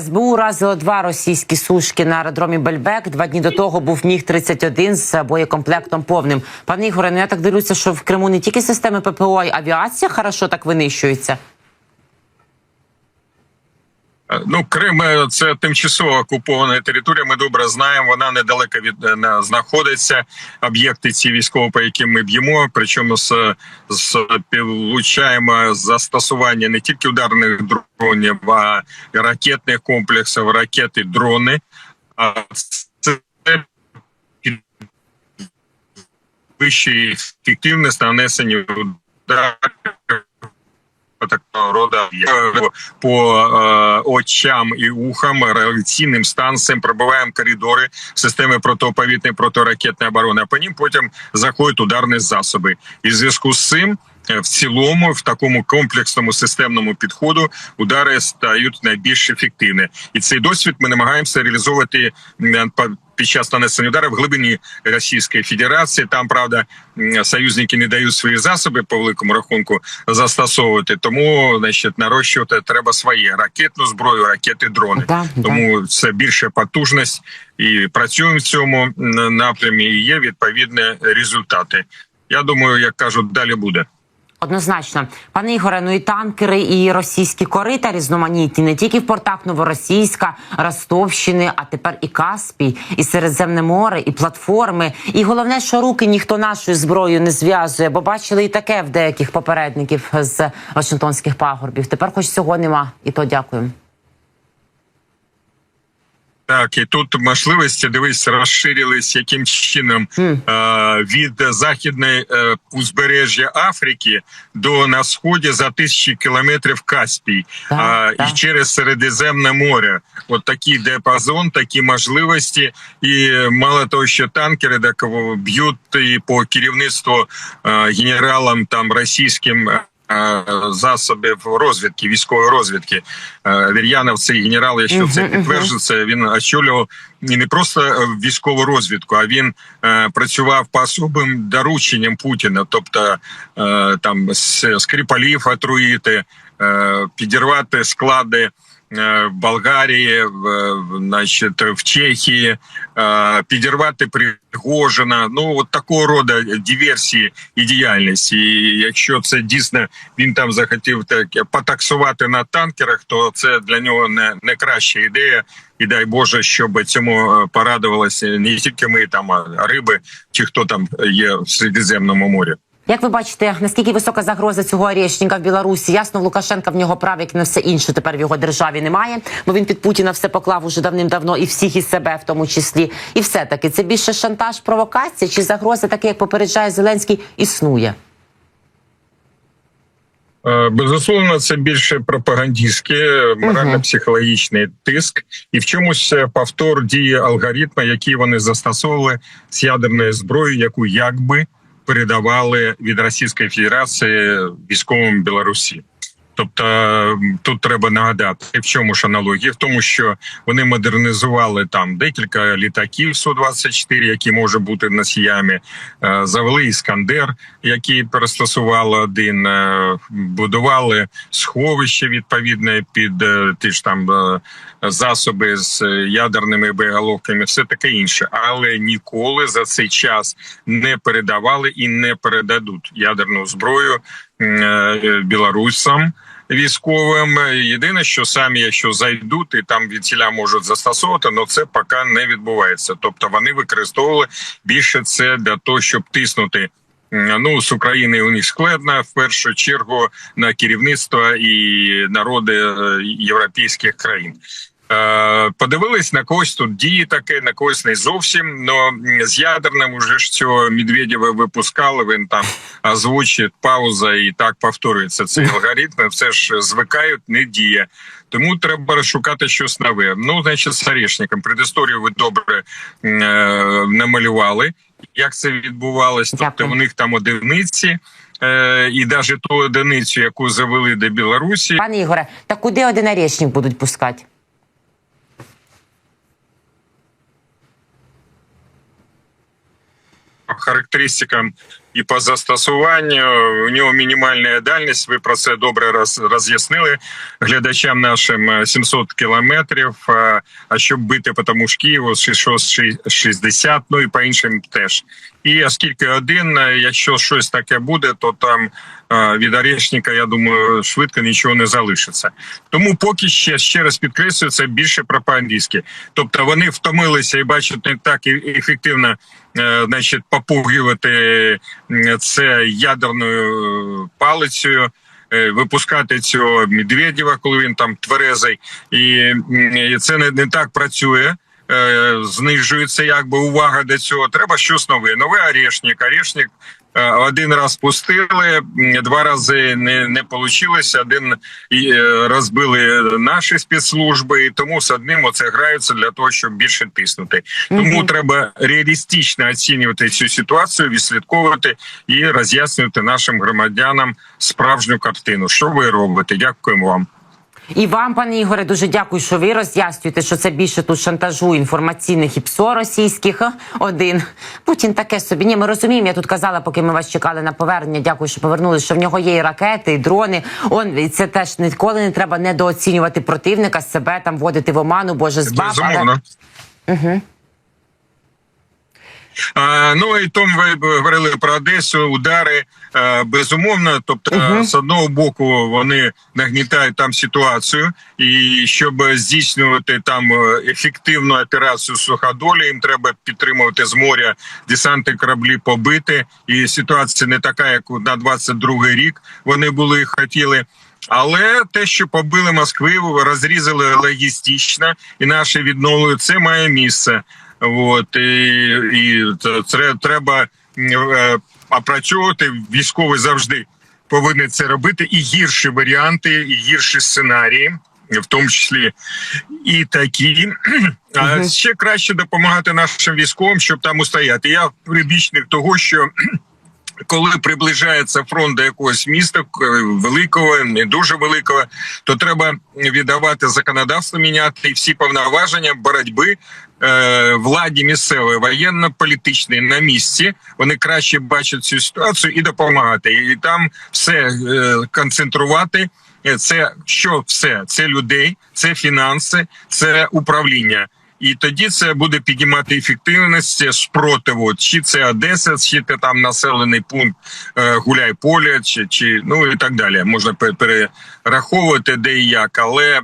СБУ уразило два російські сушки на аеродромі Бельбек. Два дні до того був міг 31 з боєкомплектом повним. Пане Ігоре, ну я так дивлюся, що в Криму не тільки системи ППО, а й авіація хорошо так винищується. Ну, Крим е, це тимчасово окупована територія. Ми добре знаємо. Вона недалеко від е, знаходиться. Об'єкти ці військові, по яким ми б'ємо. Причому з, з влучаємо застосування не тільки ударних дронів, а й ракетних комплексів, ракети, дрони. А це вищої ефективність нанесення ударів такого об'єктів. по е, очам і ухам реакційним станціям пробиваємо коридори системи протиповітряної протиракетної оборони. А по ним потім заходять ударні засоби. І в зв'язку з цим. е, В цілому, в такому комплексному системному підходу, удари стають найбільш ефективні, і цей досвід ми намагаємося реалізовувати по- під час нанесення ударів в глибині Російської Федерації. Там правда союзники не дають свої засоби по великому рахунку застосовувати. Тому значить, нарощувати треба своє ракетну зброю, ракети, дрони. Да, да. Тому це більша потужність, і працюємо в цьому напрямі. І є відповідні результати. Я думаю, як кажуть, далі буде. Однозначно, пане Ігоре, ну і танкери, і російські корита різноманітні не тільки в портах Новоросійська, Ростовщини, а тепер і Каспій, і Середземне море, і платформи. І головне, що руки ніхто нашою зброєю не зв'язує, бо бачили і таке в деяких попередників з Вашингтонських пагорбів. Тепер, хоч цього нема, і то дякуємо. Так, і тут можливості дивись розширились яким чином е, від західної е, узбережжя Африки до на сході за тисячі кілометрів Каспій а, так. і через Середземне море. От такий диапазон, такі можливості, і мало того, що танкери так б'ють і по керівництву е, генералам там російським. Е, Засобів розвідки, військової розвідки Е, Вір'янов, цей генерал, якщо це підтверджується, він очолював і не просто е, військову розвідку, а він е, працював по особим дорученням Путіна, тобто е, там скріпалів Скрипалів отруїти, е, підірвати склади. Е, В Болгарії, в, значить, в Чехії, е, підірвати Пригожина. Ну от такого роду диверсії і діяльність. І якщо це дійсно він там захотів так потаксувати на танкерах, то це для нього не, не краща ідея. І дай Боже, щоб цьому е, порадувалися не тільки ми там, а риби, чи хто там є в Середземному морі. Як ви бачите, наскільки висока загроза цього орешника в Білорусі? Ясно, в Лукашенка в нього прав, як на все інше тепер в його державі немає, бо він під Путіна все поклав уже давним-давно і всіх і себе в тому числі. І все таки це більше шантаж, провокація чи загроза, таке як попереджає Зеленський, існує. Е, Безусловно, це більше пропагандистський, морально-психологічний тиск, і в чомусь е, повтор дії алгоритму, які вони застосовували з ядерною зброєю, яку якби передавали від Російської Федерації військовим Білорусі. Тобто тут треба нагадати, в чому ж аналогія, в тому, що вони модернізували там декілька літаків су 24 які може бути носіями. Е, Завели іскандер, який перестосували один, е, будували сховище відповідне під е, ті ж там засоби з ядерними боєголовками, все таке інше, але ніколи за цей час не передавали і не передадуть ядерну зброю білорусам. Військовим єдине, що самі, якщо зайдуть і там відсіля можуть застосовувати, але це поки не відбувається. Тобто вони використовували більше це для того, щоб тиснути. Ну з України у них складно в першу чергу на керівництво і народи е, європейських країн. Е, Подивились на когось тут діє таке, на когось не зовсім. Но з ядерним уже ж цього Медведєва випускали. Він там озвучить пауза і так повторюється цей алгоритм. Все ж звикають, не діє. Тому треба шукати щось нове. Ну, значить, з Орешником. Предісторію ви добре е, намалювали. Як це відбувалось? Тобто у них там одиниці. Е, і навіть ту одиницю, яку завели до Білорусі, Пане Ігоре, та куди один орешник будуть пускати? Характеристикам і по застосуванню у нього мінімальна дальність. Ви про це добре роз'яснили глядачам нашим е, 700 кілометрів. А, а щоб бити по тому ж Києву, 660, ну і по іншим теж. І оскільки один, е, якщо щось таке буде, то там е, від Орешника, я думаю, швидко нічого не залишиться. Тому поки ще ще раз підкреслюю, це більше пропагандистське. Тобто вони втомилися і бачать не так ефективно, е, значить, попугувати це ядерною палицею. Випускати цього Медведєва, коли він там тверезий, і це не, не так працює. Е, Знижується якби увага до цього. Треба щось нове. Новий орешник. Орешник е, один раз пустили, два рази не, не вийшло. Один е, розбили наші спецслужби, і тому з одним оце граються для того, щоб більше тиснути. Тому Мгм. треба реалістично оцінювати цю ситуацію, відслідковувати і роз'яснювати нашим громадянам справжню картину. Що ви робите? Дякуємо вам. І вам, пане Ігоре, дуже дякую, що ви роз'яснюєте, що це більше тут шантажу інформаційних і псо російських. Один Путін таке собі. Ні, ми розуміємо. Я тут казала, поки ми вас чекали на повернення. Дякую, що повернулися. Що в нього є і ракети, і дрони. Он і це теж ніколи не треба недооцінювати противника, себе там вводити в оману, боже збав. Але... Угу. Ну і тому ви говорили про Одесу, удари е, безумовно. Тобто, Мгм. з одного боку, вони нагнітають там ситуацію, і щоб здійснювати там е, ефективну операцію суходолі, їм треба підтримувати з моря десанти кораблі побити. І ситуація не така, як на 22-й рік вони були і хотіли. Але те, що побили Москву, розрізали логістично, і наше відновлення, це має місце. От і, і це- треба е, опрацьовувати. Військовий завжди повинен це робити. І гірші варіанти, і гірші сценарії, в тому числі і такі. А ще краще допомагати нашим військовим, щоб там устояти. Я прибічник того, що коли приближається фронт до якогось міста великого, не дуже великого, то треба віддавати законодавство, міняти і всі повноваження боротьби владі місцевої воєнно-політичної на місці. Вони краще бачать цю ситуацію і допомагати. І там все е, концентрувати. Е, Це що все? Це людей, це фінанси, це управління. І тоді це буде піднімати ефективність спротиву, чи це Одеса, чи це там населений пункт е, Гуляйполя, чи, чи ну і так далі. Можна пе- перераховувати де і як, але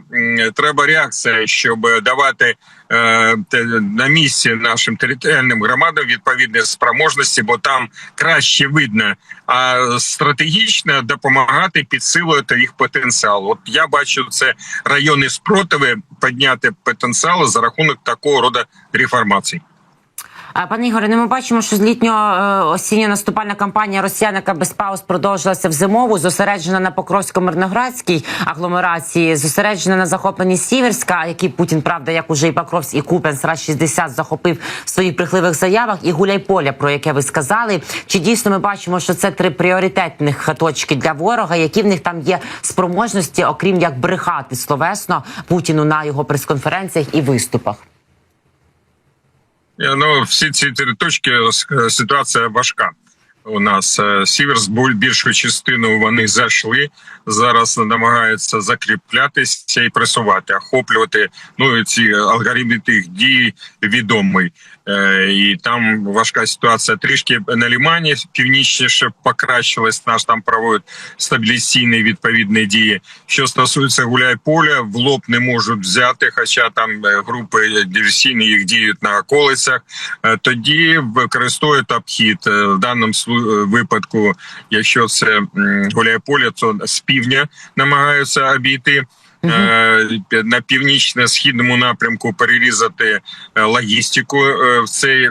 треба реакція, щоб давати е, на місці нашим територіальним громадам відповідні спроможності, бо там краще видно. А стратегічно допомагати підсилувати їх потенціал. От я бачу це райони спротиви підняти потенціал за рахунок такого роду реформацій. Пане Ігоре, ну ми бачимо, що з літньо е, осінньо наступальна кампанія росіян, яка без пауз продовжилася в зимову, зосереджена на Покровсько-Мирноградській агломерації, зосереджена на захопленні Сіверська, який Путін, правда, як уже і Покровськ, і Купенс раз 60 захопив в своїх брехливих заявах, і Гуляйполя, про яке ви сказали. Чи дійсно ми бачимо, що це три пріоритетних точки для ворога, які в них там є спроможності, окрім як брехати словесно Путіну на його прес-конференціях і виступах? Е, Ну, всі ці три точки е, ситуація важка. У нас сівер більшу частину вони зайшли. Зараз намагаються закріплятися і пресувати, охоплювати. Ну ці алгоритми тих дій відомий. Е, І там важка ситуація. Трішки на лімані північніше покращилась. Наш там проводять стабілізаційні відповідні дії. Що стосується гуляй-поля, в лоб не можуть взяти, хоча там е, групи диверсійні їх діють на околицях. Е, Тоді використовують обхід в даному випадку. Якщо це м, гуляй-поле, то з півдня намагаються обійти. Е, На північно-східному напрямку перерізати е, логістику е, в цей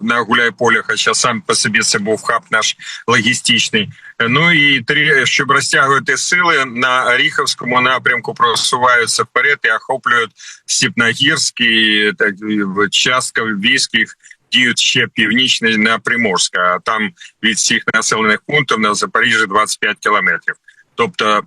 на гуляй-поле, хоча сам по собі це був хаб наш логістичний. Ну і три, щоб розтягувати сили на Оріховському напрямку, просуваються вперед і охоплюють Степногірськ і так частка військ діють ще північно на Приморська. А там від всіх населених пунктів на Запоріжжі 25 кілометрів. Тобто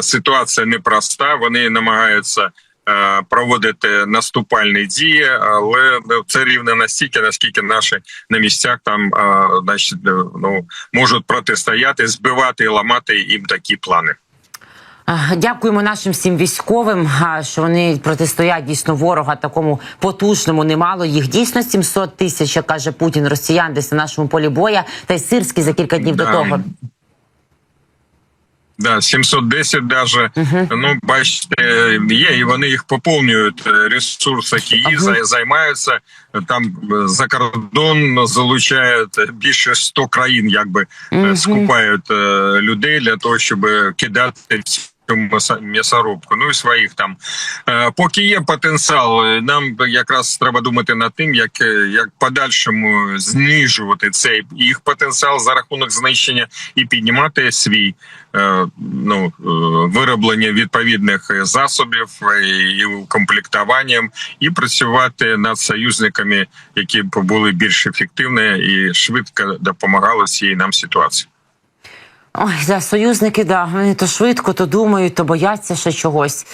ситуація непроста. Вони намагаються е, проводити наступальні дії, але ну, це рівно настільки, наскільки наші на місцях там е, значить, е, ну можуть протистояти, збивати і ламати їм такі плани. Дякуємо нашим всім військовим, що вони протистоять дійсно ворога такому потужному. Немало їх дійсно 700 тисяч, каже Путін, росіян десь на нашому полі боя. Та й Сирський за кілька днів до того. Да, 710 даже. Ну, бачите, є, і вони їх поповнюють. е, Ресурси Ага. за- займаються. Там е, за кордон залучають е, більше 100 країн, якби угу. Скупають людей для того, щоб кидати м'ясорубку. Ну і своїх там. Е, Поки є потенціал, е, нам якраз треба думати над тим, як, е, як подальшому знижувати цей їх потенціал за рахунок знищення і піднімати свій е, ну, е, вироблення відповідних засобів і укомплектуванням, і працювати над союзниками, які б були більш ефективні і швидко допомагали всій нам ситуації. Ой, да, союзники, да, вони то швидко, то думають, то бояться ще чогось.